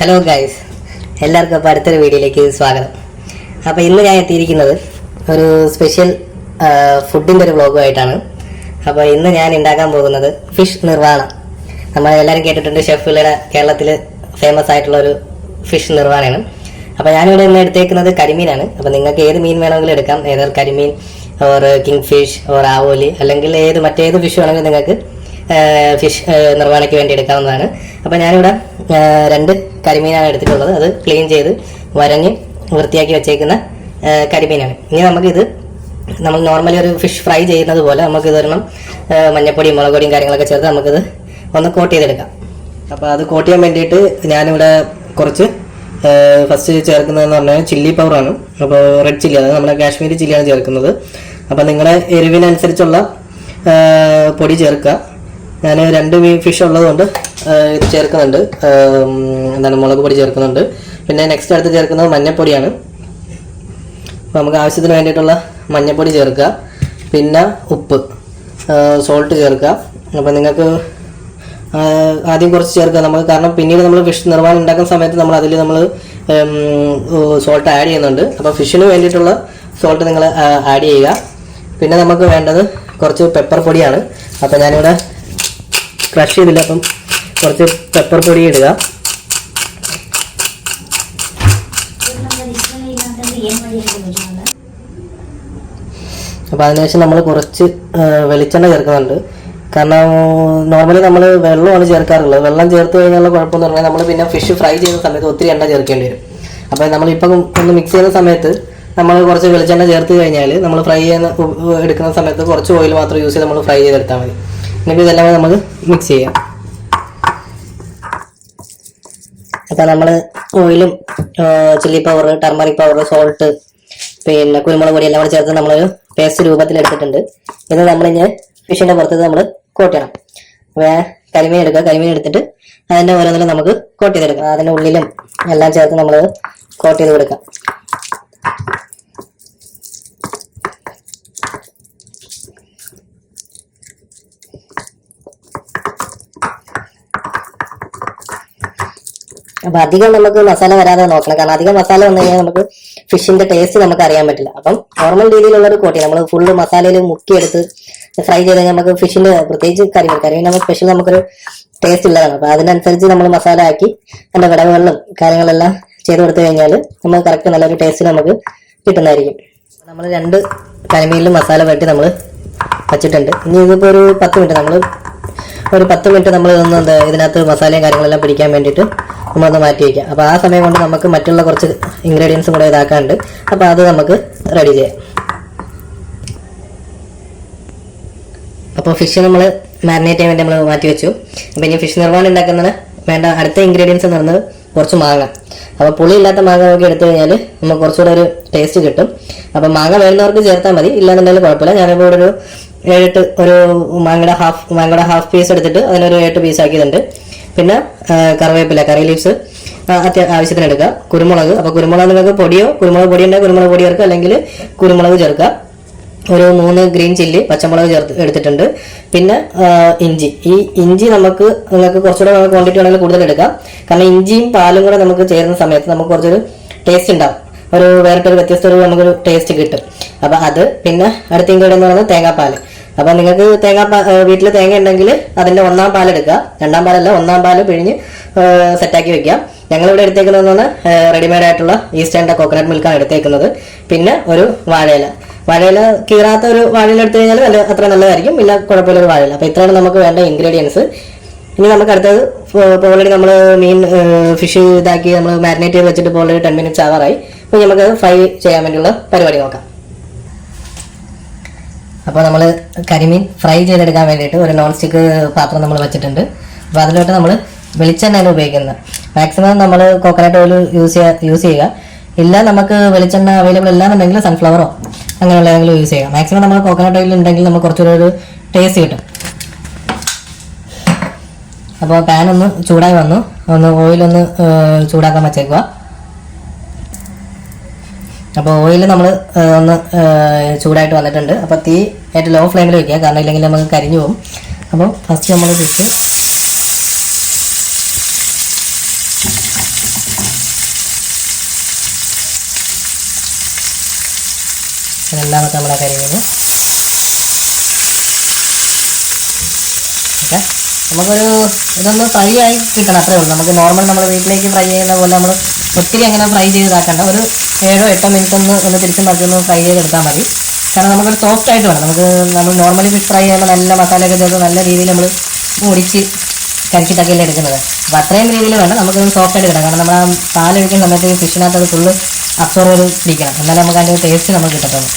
Hello guys എല്ലാവർക്കും അപ്പോൾ അടുത്തൊരു വീഡിയോയിലേക്ക് സ്വാഗതം. അപ്പോൾ ഇന്ന് ഞാൻ എത്തിയിരിക്കുന്നത് ഒരു സ്പെഷ്യൽ ഫുഡിന്റെ ഒരു വ്ളോഗുമായിട്ടാണ് അപ്പോൾ ഇന്ന് ഞാൻ ഉണ്ടാക്കാൻ പോകുന്നത് ഫിഷ് നിർവാണ നമ്മൾ എല്ലാവരും കേട്ടിട്ടുണ്ട് ഷെഫുകളുടെ കേരളത്തിൽ ഫേമസ് ആയിട്ടുള്ള ഒരു ഫിഷ് നിർവാണയാണ് അപ്പോൾ ഞാനിവിടെ ഇന്ന് എടുത്തേക്കുന്നത് കരിമീനാണ്. അപ്പോൾ നിങ്ങൾക്ക് ഏത് മീൻ വേണമെങ്കിലും എടുക്കാം. ഏതൊരു കരിമീൻ ഓർ കിങ് ഫിഷ് ഓർ ആവോലി അല്ലെങ്കിൽ ഏത് മറ്റേത് ഫിഷ് വേണമെങ്കിലും നിങ്ങൾക്ക് ഫിഷ് നിർവഹണയ്ക്ക് വേണ്ടി എടുക്കാവുന്നതാണ്. അപ്പോൾ ഞാനിവിടെ രണ്ട് കരിമീനാണ് എടുത്തിട്ടുള്ളത്. അത് ക്ലീൻ ചെയ്ത് വരഞ്ഞ് വൃത്തിയാക്കി വെച്ചേക്കുന്ന കരിമീനാണ്. ഇനി നമുക്കിത് നമ്മൾ നോർമലി ഒരു ഫിഷ് ഫ്രൈ ചെയ്യുന്നത് പോലെ നമുക്കിത് ഒരെണ്ണം മഞ്ഞപ്പൊടിയും മുളക് പൊടിയും കാര്യങ്ങളൊക്കെ ചേർത്ത് നമുക്കിത് ഒന്ന് കോട്ട് ചെയ്തെടുക്കാം. അപ്പോൾ അത് കോട്ട് ചെയ്യാൻ വേണ്ടിയിട്ട് ഞാനിവിടെ കുറച്ച് ഫസ്റ്റ് ചേർക്കുന്നതെന്ന് പറഞ്ഞാൽ ചില്ലി പൗഡറാണ് അപ്പോൾ റെഡ് ചില്ലി അതായത് നമ്മുടെ കാശ്മീരി ചില്ലിയാണ് ചേർക്കുന്നത്. അപ്പോൾ നിങ്ങളുടെ എരിവിനനുസരിച്ചുള്ള പൊടി ചേർക്കുക. ഞാൻ രണ്ട് മീൻ ഫിഷ് ഉള്ളതുകൊണ്ട് ഇത് ചേർക്കുന്നുണ്ട്. എന്താണ് മുളക് പൊടി ചേർക്കുന്നുണ്ട്. പിന്നെ നെക്സ്റ്റ് അടുത്ത് ചേർക്കുന്നത് മഞ്ഞൾപ്പൊടിയാണ് അപ്പോൾ നമുക്ക് ആവശ്യത്തിന് വേണ്ടിയിട്ടുള്ള മഞ്ഞൾപ്പൊടി ചേർക്കുക. പിന്നെ ഉപ്പ് സോൾട്ട് ചേർക്കുക. അപ്പോൾ നിങ്ങൾക്ക് ആദ്യം കുറച്ച് ചേർക്കുക. നമുക്ക് കാരണം പിന്നീട് നമ്മൾ ഫിഷ് നിർമ്മാണം ഉണ്ടാക്കുന്ന സമയത്ത് നമ്മൾ അതിൽ നമ്മൾ സോൾട്ട് ആഡ് ചെയ്യുന്നുണ്ട്. അപ്പോൾ ഫിഷിന് വേണ്ടിയിട്ടുള്ള സോൾട്ട് നിങ്ങൾ ആഡ് ചെയ്യുക. പിന്നെ നമുക്ക് വേണ്ടത് കുറച്ച് പെപ്പർ പൊടിയാണ്. അപ്പോൾ ഞാനിവിടെ ക്രഷ് ചെയ്തില്ല. അപ്പം കുറച്ച് പെപ്പർ പൊടി ഇടുക. അപ്പോൾ അതിനുശേഷം നമ്മൾ കുറച്ച് വെളിച്ചെണ്ണ ചേർക്കുന്നുണ്ട്. കാരണം നോർമലി നമ്മൾ വെള്ളമാണ് ചേർക്കാറുള്ളത്. വെള്ളം ചേർത്ത് കഴിഞ്ഞാൽ കുഴപ്പമെന്ന് പറഞ്ഞാൽ നമ്മൾ പിന്നെ ഫിഷ് ഫ്രൈ ചെയ്യുന്ന സമയത്ത് ഒത്തിരി എണ്ണ ചേർക്കേണ്ടി വരും. അപ്പോൾ നമ്മളിപ്പം ഒന്ന് മിക്സ് ചെയ്യുന്ന സമയത്ത് നമ്മൾ കുറച്ച് വെളിച്ചെണ്ണ ചേർത്ത് കഴിഞ്ഞാൽ നമ്മൾ ഫ്രൈ ചെയ്യുന്ന എടുക്കുന്ന സമയത്ത് കുറച്ച് ഓയിൽ മാത്രം യൂസ് ചെയ്ത് നമ്മൾ ഫ്രൈ ചെയ്തെടുത്താൽ മതി. എന്നിട്ട് ഇതെല്ലാം നമുക്ക് മിക്സ് ചെയ്യാം. അപ്പോൾ നമ്മൾ ഓയിലും chilli powder turmeric powder salt പിന്നെ കുരുമുളക് പൊടി എല്ലാം കൂടെ ചേർത്ത് നമ്മളൊരു പേസ്റ്റ് രൂപത്തിൽ എടുത്തിട്ടുണ്ട്. ഇത് നമ്മളിഞ്ഞ് ഫിഷിന്റെ പുറത്ത് നമ്മൾ കോട്ട് ചെയ്യണം കരിമീൻ എടുക്കുക. കരിമീൻ എടുത്തിട്ട് അതിന്റെ ഓരോന്നിലും നമുക്ക് കോട്ട് ചെയ്തെടുക്കാം. അതിന്റെ ഉള്ളിലും എല്ലാം ചേർത്ത് നമ്മൾ കോട്ട് ചെയ്ത് കൊടുക്കാം. അപ്പൊ അധികം നമുക്ക് മസാല വരാതെ നോക്കണം. കാരണം അധികം മസാല വന്നു കഴിഞ്ഞാൽ നമുക്ക് ഫിഷിന്റെ ടേസ്റ്റ് നമുക്ക് അറിയാൻ പറ്റില്ല. അപ്പം നോർമൽ രീതിയിലുള്ള ഒരു കോട്ടി നമ്മൾ ഫുള്ള് മസാലയിൽ മുക്കിയെടുത്ത് ഫ്രൈ ചെയ്ത് നമുക്ക് ഫിഷിന്റെ പ്രത്യേകിച്ച് കറി കറി നമുക്ക് സ്പെഷ്യൽ നമുക്കൊരു ടേസ്റ്റ് ഉള്ളതാണ്. അപ്പൊ അതിനനുസരിച്ച് നമ്മൾ മസാല ആക്കി അതിന്റെ വിടവുകളിലും കാര്യങ്ങളെല്ലാം ചെയ്ത് കൊടുത്തു കഴിഞ്ഞാൽ നമുക്ക് കറക്റ്റ് നല്ലൊരു ടേസ്റ്റ് നമുക്ക് കിട്ടുന്നതായിരിക്കും. നമ്മൾ രണ്ട് കരിമീനിലും മസാല വെട്ടി നമ്മൾ വച്ചിട്ടുണ്ട്. ഇനി ഇതിപ്പോൾ ഒരു പത്ത് മിനിറ്റ് നമ്മൾ ഒരു പത്ത് മിനിറ്റ് നമ്മൾ ഒന്ന് ഇതിനകത്ത് മസാലയും കാര്യങ്ങളെല്ലാം പിടിക്കാൻ വേണ്ടിയിട്ട് നമ്മളൊന്ന് മാറ്റി വയ്ക്കാം അപ്പോൾ ആ സമയം കൊണ്ട് നമുക്ക് മറ്റുള്ള കുറച്ച് ഇൻഗ്രീഡിയൻസും കൂടെ ഇതാക്കാനുണ്ട്. അപ്പോൾ അത് നമുക്ക് റെഡി ചെയ്യാം. അപ്പോൾ ഫിഷ് നമ്മൾ മാരിനേറ്റ് ചെയ്യാൻ വേണ്ടി നമ്മൾ മാറ്റി വെച്ചു. അപ്പോൾ ഇനി ഫിഷ് നിർമ്മാണം ഉണ്ടാക്കുന്നതിന് വേണ്ട അടുത്ത ഇൻഗ്രീഡിയൻസ് എന്ന് പറയുന്നത് കുറച്ച് മാങ്ങ. അപ്പോൾ പുളി ഇല്ലാത്ത മാങ്ങ നോക്കി എടുത്തു കഴിഞ്ഞാൽ നമുക്ക് കുറച്ചുകൂടെ ഒരു ടേസ്റ്റ് കിട്ടും. അപ്പോൾ മാങ്ങ വേണ്ടവർക്ക് ചേർത്താൽ മതി. ഇല്ലാന്നുണ്ടെങ്കിൽ കുഴപ്പമില്ല. ഞാനിപ്പോൾ ഇവിടെ ഒരു ഏഴെട്ട് ഒരു മാങ്ങയുടെ ഹാഫ് മാങ്ങയുടെ ഹാഫ് പീസ് എടുത്തിട്ട് അതിനൊരു ഏട്ട് പീസ് ആക്കിയതുണ്ട്. പിന്നെ കറിവേപ്പില കറി ലീവ്സ് അത്യ ആവശ്യത്തിന് എടുക്കുക. കുരുമുളക്. അപ്പോൾ കുരുമുളക് നിങ്ങൾക്ക് പൊടിയോ കുരുമുളക് പൊടി ഉണ്ടെങ്കിൽ കുരുമുളക് പൊടി ചേർക്കുക അല്ലെങ്കിൽ കുരുമുളക് ചേർക്കുക. ഒരു മൂന്ന് ഗ്രീൻ ചില്ലി പച്ചമുളക് ചേർത്ത് എടുത്തിട്ടുണ്ട്. പിന്നെ ഇഞ്ചി. ഈ ഇഞ്ചി നമുക്ക് നിങ്ങൾക്ക് കുറച്ചുകൂടെ ക്വാണ്ടിറ്റി ആണെങ്കിൽ കൂടുതൽ എടുക്കാം. കാരണം ഇഞ്ചിയും പാലും കൂടെ നമുക്ക് ചേരുന്ന സമയത്ത് നമുക്ക് കുറച്ചൊരു ടേസ്റ്റ് ഉണ്ടാവും. ഒരു വേറിട്ടൊരു വ്യത്യസ്ത ഒരു നമുക്കൊരു ടേസ്റ്റ് കിട്ടും. അപ്പൊ അത് പിന്നെ അടുത്ത ഇൻഗ്രീഡിയൻ എന്ന് പറയുന്നത് തേങ്ങാപ്പാൽ അപ്പൊ നിങ്ങൾക്ക് തേങ്ങാ വീട്ടിൽ തേങ്ങ ഉണ്ടെങ്കിൽ അതിന്റെ ഒന്നാം പാൽ എടുക്കുക. രണ്ടാം പാലല്ല ഒന്നാം പാൽ പിഴിഞ്ഞ് സെറ്റാക്കി വെക്കാം ഞങ്ങളിവിടെ എടുത്തേക്കുന്നതെന്ന് റെഡിമെയ്ഡ് ആയിട്ടുള്ള ഈസ്റ്റേണിന്റെ കോക്കനട്ട് മിൽക്കാണ് എടുത്തേക്കുന്നത്. പിന്നെ ഒരു വാഴയില. വാഴയില കീറാത്ത ഒരു വാഴയില എടുത്തു കഴിഞ്ഞാൽ നല്ല അത്ര നല്ലതായിരിക്കും. ഇല്ല കുഴപ്പമില്ല ഒരു വാഴയില. അപ്പോൾ ഇത്രയാണ് നമുക്ക് വേണ്ട ഇൻഗ്രീഡിയൻസ് ഇനി നമുക്ക് അടുത്തത് ഇപ്പോൾ ഓൾറെഡി നമ്മൾ മീൻ ഫിഷ് ഇതാക്കി നമ്മൾ മാരിനേറ്റ് ചെയ്ത് വെച്ചിട്ട് ഓൾറെഡി ടെൻ മിനിറ്റ്സ് ആവാറായി. അപ്പോൾ നമുക്ക് ഫ്രൈ ചെയ്യാൻ വേണ്ടിയുള്ള പരിപാടി നോക്കാം. അപ്പോൾ നമ്മൾ കരിമീൻ ഫ്രൈ ചെയ്തെടുക്കാൻ വേണ്ടിയിട്ട് ഒരു നോൺ സ്റ്റിക്ക് പാത്രം നമ്മൾ വെച്ചിട്ടുണ്ട്. അപ്പോൾ അതിലോട്ട് നമ്മൾ വെളിച്ചെണ്ണയാണ് ഉപയോഗിക്കുന്നത്. മാക്സിമം നമ്മൾ കോക്കനട്ട് ഓയിൽ യൂസ് ചെയ്യുക യൂസ് ചെയ്യുക. ഇല്ല നമുക്ക് വെളിച്ചെണ്ണ അവൈലബിൾ ഇല്ലാന്നുണ്ടെങ്കിൽ സൺഫ്ലവറോ അങ്ങനെയുള്ള ഏതെങ്കിലും യൂസ് ചെയ്യുക മാക്സിമം നമ്മൾ കോക്കനട്ട് ഓയിൽ ഉണ്ടെങ്കിൽ നമുക്ക് കുറച്ചുകൂടി ഒരു ടേസ്റ്റ് കിട്ടും. അപ്പോൾ പാൻ ഒന്ന് ചൂടായി വന്നു. ഒന്ന് ഓയിലൊന്ന് ചൂടാക്കാൻ വച്ചേക്കുക അപ്പോൾ ഓയിൽ നമ്മൾ ഒന്ന് ചൂടായിട്ട് വന്നിട്ടുണ്ട്. അപ്പോൾ തീ ഏറ്റവും ലോ ഫ്ലെയിമിൽ വയ്ക്കുക കാരണം ഇല്ലെങ്കിൽ നമുക്ക് കരിഞ്ഞു പോകും. അപ്പോൾ ഫസ്റ്റ് നമ്മൾ ഫിഷ് രണ്ടാമത്തെ നമ്മളെ കരിഞ്ഞു. ഓക്കെ. നമുക്കൊരു ഇതൊന്ന് ഫ്രൈ ആയി കിട്ടണം അത്രേ ഉള്ളൂ. നമുക്ക് നോർമൽ നമ്മൾ വീട്ടിലേക്ക് ഫ്രൈ ചെയ്യുന്ന പോലെ നമ്മൾ ഒത്തിരി അങ്ങനെ ഫ്രൈ ചെയ്താക്കണ്ട. ഒരു ഏഴോ എട്ടോ മിനിറ്റ് ഒന്ന് ഒന്ന് തിരിച്ചും മറിച്ചൊന്ന് ഫ്രൈ ചെയ്തെടുത്താൽ മതി. കാരണം നമുക്കൊരു സോഫ്റ്റ് ആയിട്ട് വേണം. നമുക്ക് നമ്മൾ നോർമലി ഫിഷ് ഫ്രൈ ചെയ്യുമ്പോൾ നല്ല മസാലയൊക്കെ ചേർത്ത് നല്ല രീതിയിൽ നമ്മൾ മുടിച്ച് കരിച്ചിട്ടൊക്കെയല്ലേ എടുക്കുന്നത്. അപ്പോൾ അത്രയും രീതിയിൽ വേണം നമുക്കൊന്ന് സോഫ്റ്റ് ആയിട്ട് കിട്ടാം കാരണം നമ്മൾ ആ പാലൊഴിക്കുന്ന സമയത്ത് ഫിഷിനകത്ത് അത് ഫുള്ള് അബ്സോർവ് ചെയ്ത് പിടിക്കണം. എന്നാലേ നമുക്ക് അതിന്റെ ടേസ്റ്റ് നമുക്ക് കിട്ടത്തുള്ളൂ.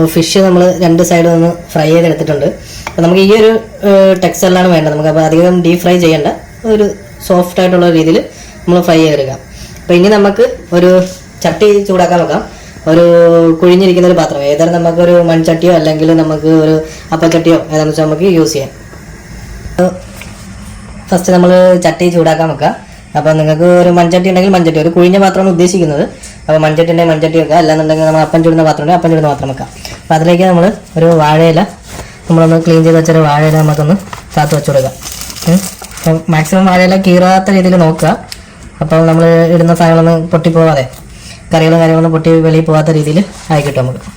അപ്പോൾ ഫിഷ് നമ്മൾ രണ്ട് സൈഡിൽ നിന്ന് ഫ്രൈ ചെയ്തെടുത്തിട്ടുണ്ട്. അപ്പോൾ നമുക്ക് ഈ ഒരു ടെക്സ്റ്ററിലാണ് വേണ്ടത്. നമുക്ക് അപ്പോൾ അധികം ഡീപ് ഫ്രൈ ചെയ്യേണ്ട. ഒരു സോഫ്റ്റ് ആയിട്ടുള്ള രീതിയിൽ നമ്മൾ ഫ്രൈ ചെയ്തെടുക്കാം. അപ്പോൾ ഇനി നമുക്ക് ഒരു ചട്ടി ചൂടാക്കാൻ നോക്കാം. ഒരു കുഴിഞ്ഞിരിക്കുന്ന ഒരു പാത്രം. ഏതായാലും നമുക്കൊരു മൺചട്ടിയോ അല്ലെങ്കിൽ നമുക്ക് ഒരു അപ്പച്ചട്ടിയോ ഏതാണെന്ന് വെച്ചാൽ നമുക്ക് യൂസ് ചെയ്യാം. ഫസ്റ്റ് നമ്മൾ ചട്ടി ചൂടാക്കാൻ വെക്കാം അപ്പോൾ നിങ്ങൾക്ക് ഒരു മൺചട്ടി ഉണ്ടെങ്കിൽ മൺചട്ടി. ഒരു കുഴിഞ്ഞ പാത്രമാണ് ഉദ്ദേശിക്കുന്നത്. അപ്പോൾ മൺചട്ടി ഉണ്ടെങ്കിൽ മൺചട്ടി വെക്കുക അല്ലാന്നുണ്ടെങ്കിൽ നമ്മൾ അപ്പം ചുടുന്ന പാത്രം ഉണ്ടെങ്കിൽ അപ്പം ചുടുന്ന പാത്രം വെക്കാം. അപ്പോൾ അതിലേക്ക് നമ്മൾ ഒരു വാഴയില നമ്മളൊന്ന് ക്ലീൻ ചെയ്ത് വെച്ച വെച്ചൊരു വാഴയില നമുക്കൊന്ന് കാത്തു വെച്ച് കൊടുക്കാം. അപ്പം മാക്സിമം വാഴയില കീറാത്ത രീതിയിൽ നോക്കുക. അപ്പോൾ നമ്മൾ ഇടുന്ന സാധനങ്ങളൊന്നും പൊട്ടിപ്പോവാതെ കറികളും കാര്യങ്ങളൊന്നും പൊട്ടി വെളിയിൽ പോകാത്ത രീതിയിൽ ആയി കിട്ടും നമുക്ക്.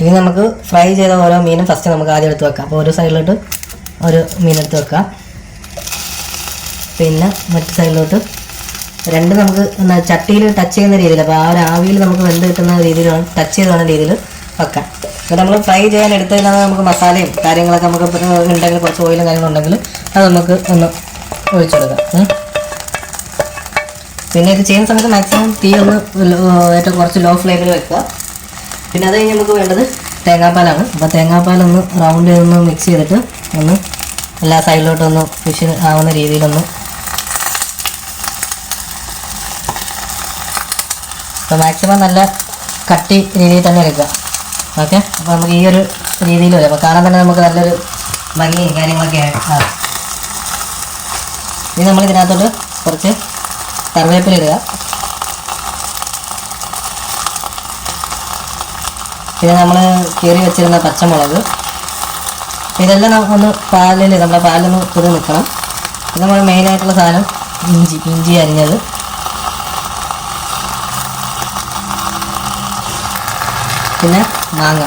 ഇനി നമുക്ക് ഫ്രൈ ചെയ്ത ഓരോ മീനും ഫസ്റ്റ് നമുക്ക് ആദ്യം എടുത്ത് വെക്കാം. അപ്പോൾ ഒരു സൈഡിലോട്ട് ഒരു മീൻ എടുത്ത് വെക്കാം. പിന്നെ മറ്റു സൈഡിലോട്ട് രണ്ട് നമുക്ക് ചട്ടിയിൽ ടച്ച് ചെയ്യുന്ന രീതിയിൽ അപ്പോൾ ആ ഒരു ആവിയിൽ നമുക്ക് വെന്ത് കിട്ടുന്ന രീതിയിലാണ് ടച്ച് വേണ്ട രീതിയിൽ വെക്കാം അപ്പോൾ നമ്മൾ ഫ്രൈ ചെയ്യാൻ എടുത്തതിനാണ് നമുക്ക് മസാലയും കാര്യങ്ങളൊക്കെ നമുക്ക് ഉണ്ടെങ്കിൽ കുറച്ച് ഓയിലും കാര്യങ്ങളും ഉണ്ടെങ്കിൽ അത് നമുക്ക് ഒന്ന് ഒഴിച്ചെടുക്കാം. പിന്നെ ഇത് ചെയ്യുന്ന സമയത്ത് മാക്സിമം തീ ഒന്ന് ഏറ്റവും കുറച്ച് ലോ ഫ്ലെയിമിൽ വെക്കുക. പിന്നെ അത് കഴിഞ്ഞ് നമുക്ക് വേണ്ടത് തേങ്ങാപ്പാലാണ്. അപ്പോൾ തേങ്ങാപ്പാലൊന്ന് റൗണ്ട് ചെയ്തൊന്ന് മിക്സ് ചെയ്തിട്ട് ഒന്ന് എല്ലാ സൈഡിലോട്ടൊന്ന് ഫിഷ് ആവുന്ന രീതിയിലൊന്ന് അപ്പോൾ മാക്സിമം നല്ല കട്ടി രീതിയിൽ തന്നെ എടുക്കുക. ഓക്കെ അപ്പോൾ നമുക്ക് ഈ ഒരു രീതിയിൽ വരും. അപ്പോൾ കാണാൻ തന്നെ നമുക്ക് നല്ലൊരു ഭംഗിയും കാര്യങ്ങളൊക്കെ ആണ് ഇനി നമ്മൾ ഇതിനകത്തോട്ട് കുറച്ച് കറിവേപ്പില ഇടുക. പിന്നെ നമ്മൾ കീറി വെച്ചിരുന്ന പച്ചമുളക്. ഇതെല്ലാം നമുക്കൊന്ന് പാലിൽ നമ്മുടെ പാലൊന്ന് തുടങ്ങി നിൽക്കണം. ഇത് നമ്മൾ മെയിനായിട്ടുള്ള സാധനം ഇഞ്ചി ഇഞ്ചി അരിഞ്ഞത്. പിന്നെ മാങ്ങ.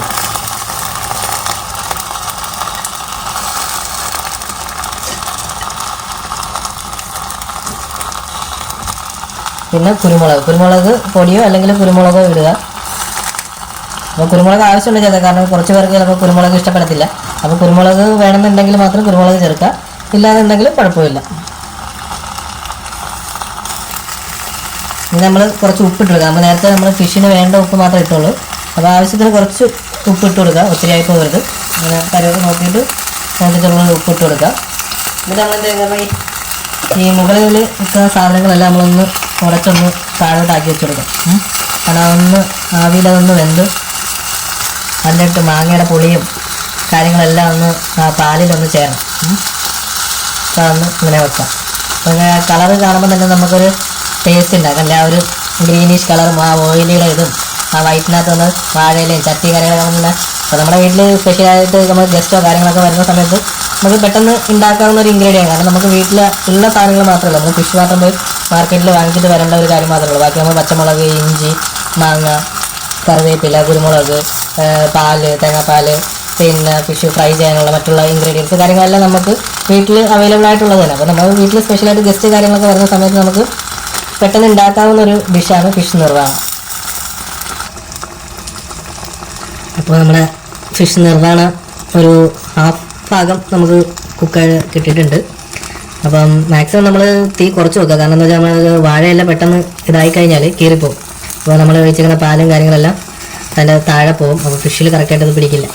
പിന്നെ കുരുമുളക്. കുരുമുളക് പൊടിയോ അല്ലെങ്കിൽ കുരുമുളകോ ഇടുക. അപ്പോൾ കുരുമുളക് ആവശ്യമുള്ള ചേർക്കുക കാരണം കുറച്ച് പേർക്ക് ചിലപ്പോൾ കുരുമുളക് ഇഷ്ടപ്പെടത്തില്ല. അപ്പോൾ കുരുമുളക് വേണമെന്നുണ്ടെങ്കിൽ മാത്രം കുരുമുളക് ചേർക്കുക. ഇല്ലാന്നുണ്ടെങ്കിൽ കുഴപ്പമില്ല. ഇനി നമ്മൾ കുറച്ച് ഉപ്പ് കൊടുക്കുക നമ്മൾ നേരത്തെ നമ്മൾ ഫിഷിന് വേണ്ട ഉപ്പ് മാത്രമേ ഇട്ടുള്ളൂ. അപ്പോൾ ആവശ്യത്തിന് കുറച്ച് ഉപ്പ് ഇട്ട് കൊടുക്കുക. ഒത്തിരി ആയി പോകരുത്. അങ്ങനെ കരുവ് നോക്കിയിട്ട് നോക്കിയിട്ടുള്ള ഉപ്പ് ഇട്ട് കൊടുക്കുക. എന്നിട്ട് നമ്മൾ എന്താ ചെയ്യുക? ഈ മുകളിൽ നിൽക്കുന്ന സാധനങ്ങളെല്ലാം നമ്മളൊന്ന് ഉടച്ചൊന്ന് താഴോട്ടാക്കി വെച്ച് കൊടുക്കാം ഉം. കാരണം അതൊന്ന് ആവിയിലതൊന്ന് വെന്ത് നല്ലിട്ട് മാങ്ങയുടെ പുളിയും കാര്യങ്ങളെല്ലാം ഒന്ന് പാലിലൊന്ന് ചേരണം. അതൊന്ന് ഇങ്ങനെ വെക്കാം. അപ്പോൾ കളറ് കാണുമ്പോൾ തന്നെ നമുക്കൊരു ടേസ്റ്റ് ഉണ്ടാക്കാം അല്ലെ? ഒരു ഗ്രീനിഷ് കളറും ആ ഓയിലിയുടെ ഇതും ആ വൈറ്റിനകത്ത് ഒന്ന് വാഴയിലയും ചട്ടി കാര്യങ്ങളൊക്കെ അപ്പോൾ നമ്മുടെ വീട്ടിൽ സ്പെഷ്യലായിട്ട് നമ്മൾ ഗസ്റ്റോ കാര്യങ്ങളൊക്കെ വരുന്ന സമയത്ത് നമുക്ക് പെട്ടെന്ന് ഉണ്ടാക്കാവുന്ന ഒരു ഇൻഗ്രീഡിയൻ കാരണം നമുക്ക് വീട്ടിൽ ഉള്ള സാധനങ്ങൾ മാത്രമല്ല നമ്മൾ ഫിഷ് മാത്രം പോയി മാർക്കറ്റിൽ വാങ്ങിച്ചിട്ട് വരേണ്ട ഒരു കാര്യം മാത്രമേ ഉള്ളൂ. ബാക്കി നമ്മൾ പച്ചമുളക് ഇഞ്ചി മാങ്ങ കറിവേപ്പില കുരുമുളക് പാൽ തേങ്ങാപ്പാൽ പിന്നെ ഫിഷ് ഫ്രൈ ചെയ്യാനുള്ള മറ്റുള്ള ഇൻഗ്രീഡിയൻസ് കാര്യങ്ങളെല്ലാം നമുക്ക് വീട്ടിൽ അവൈലബിൾ ആയിട്ടുള്ളത് തന്നെ. അപ്പോൾ നമ്മൾ വീട്ടിൽ സ്പെഷ്യലായിട്ട് ഗസ്റ്റ് കാര്യങ്ങളൊക്കെ വരുന്ന സമയത്ത് നമുക്ക് പെട്ടെന്ന് ഉണ്ടാക്കാവുന്ന ഒരു ഡിഷാണ് ഫിഷ് നിർവാഹം അപ്പോൾ നമ്മുടെ ഫിഷ് നിർവാണ ഒരു ഹാഫ് ഭാഗം നമുക്ക് കുക്കായി കിട്ടിയിട്ടുണ്ട്. അപ്പം മാക്സിമം നമ്മൾ തീ കുറച്ച് വെക്കുക. കാരണം എന്താ വെച്ചാൽ നമ്മൾ വാഴയെല്ലാം പെട്ടെന്ന് ഇതായി കഴിഞ്ഞാൽ കീറിപ്പോവും. അപ്പോൾ നമ്മൾ ഒഴിച്ചിരിക്കുന്ന പാലും കാര്യങ്ങളെല്ലാം നല്ല താഴെ പോകും അപ്പോൾ ഫിഷിൽ കറക്റ്റായിട്ട് അത് പിടിക്കില്ല.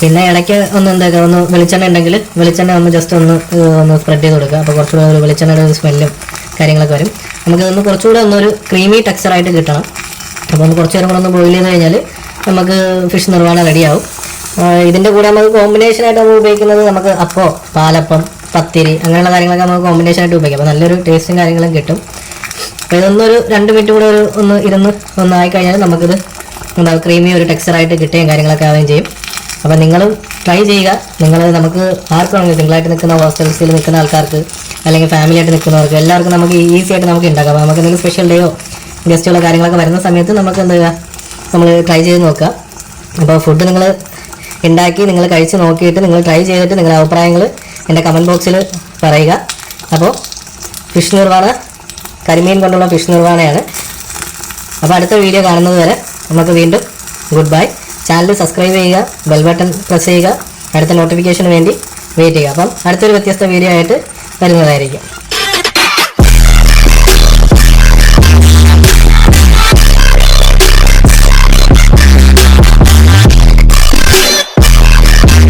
പിന്നെ ഇടയ്ക്ക് ഒന്ന് എന്താക്കുക ഒന്ന് വെളിച്ചെണ്ണ ഉണ്ടെങ്കിൽ വെളിച്ചെണ്ണ ഒന്ന് ജസ്റ്റ് ഒന്ന് ഒന്ന് സ്പ്രെഡ് ചെയ്ത് കൊടുക്കുക. അപ്പോൾ കുറച്ചുകൂടെ ഒരു വെളിച്ചെണ്ണയുടെ ഒരു സ്മെല്ലും കാര്യങ്ങളൊക്കെ വരും. നമുക്ക് ഒന്ന് കുറച്ചുകൂടെ ഒന്നൊരു ക്രീമി ടെക്സ്ചറായിട്ട് കിട്ടണം. അപ്പോൾ ഒന്ന് കുറച്ച് നേരം കൂടെ ഒന്ന് ബോയിൽ ചെയ്ത് കഴിഞ്ഞാൽ നമുക്ക് ഫിഷ് നിർവാണ റെഡിയാവും ഇതിന്റെ കൂടെ നമുക്ക് കോമ്പിനേഷൻ ആയിട്ട് നമ്മൾ ഉപയോഗിക്കുന്നത് നമുക്ക് അപ്പോ പാലപ്പം പത്തിരി അങ്ങനെയുള്ള കാര്യങ്ങളൊക്കെ നമുക്ക് കോമ്പിനേഷൻ ആയിട്ട് ഉപയോഗിക്കാം. അപ്പോൾ നല്ലൊരു ടേസ്റ്റും കാര്യങ്ങളും കിട്ടും. അപ്പോൾ ഇതൊന്നൊരു രണ്ട് മിനിറ്റ് കൂടെ ഒരു ഒന്ന് ഇരുന്ന് ഒന്നായി കഴിഞ്ഞാൽ നമുക്കിത് എന്താ ക്രീമി ഒരു ടെക്സ്ചറായിട്ട് കിട്ടുകയും കാര്യങ്ങളൊക്കെ ആവുകയും ചെയ്യും. അപ്പോൾ നിങ്ങളും ട്രൈ ചെയ്യുക. നിങ്ങൾ നമുക്ക് ആർക്കാണെങ്കിൽ സിംഗിളായിട്ട് നിൽക്കുന്ന ഹോസ്റ്റൽസിൽ നിൽക്കുന്ന ആൾക്കാർക്ക് അല്ലെങ്കിൽ ഫാമിലി ആയിട്ട് നിൽക്കുന്നവർക്ക് എല്ലാവർക്കും നമുക്ക് ഈസി ആയിട്ട് നമുക്ക് ഉണ്ടാക്കാം. അപ്പോൾ നമുക്ക് എന്തെങ്കിലും സ്പെഷ്യൽ ഡേയോ ഗസ്റ്റുകളോ കാര്യങ്ങളൊക്കെ വരുന്ന സമയത്ത് നമുക്ക് എന്താ നമ്മൾ ട്രൈ ചെയ്ത് നോക്കുക. അപ്പോൾ ഫുഡ് നിങ്ങൾ ഉണ്ടാക്കി നിങ്ങൾ കഴിച്ച് നോക്കിയിട്ട് നിങ്ങൾ ട്രൈ ചെയ്തിട്ട് നിങ്ങളുടെ അഭിപ്രായങ്ങൾ എന്റെ കമന്റ് ബോക്സിൽ പറയുക. അപ്പോൾ ഫിഷ് നിർവാണ കരിമീൻ കൊണ്ടുള്ള ഫിഷ് നിർവാണയാണ് അപ്പോൾ അടുത്ത വീഡിയോ കാണുന്നത് വരെ നമുക്ക് വീണ്ടും ഗുഡ് ബൈ ചാനൽ സബ്സ്ക്രൈബ് ചെയ്യുക ബെൽ ബട്ടൺ പ്രസ് ചെയ്യുക അടുത്ത നോട്ടിഫിക്കേഷന് വേണ്ടി വെയിറ്റ് ചെയ്യുക. അപ്പം അടുത്തൊരു വ്യത്യസ്ത വീഡിയോ ആയിട്ട് വരുന്നതായിരിക്കും.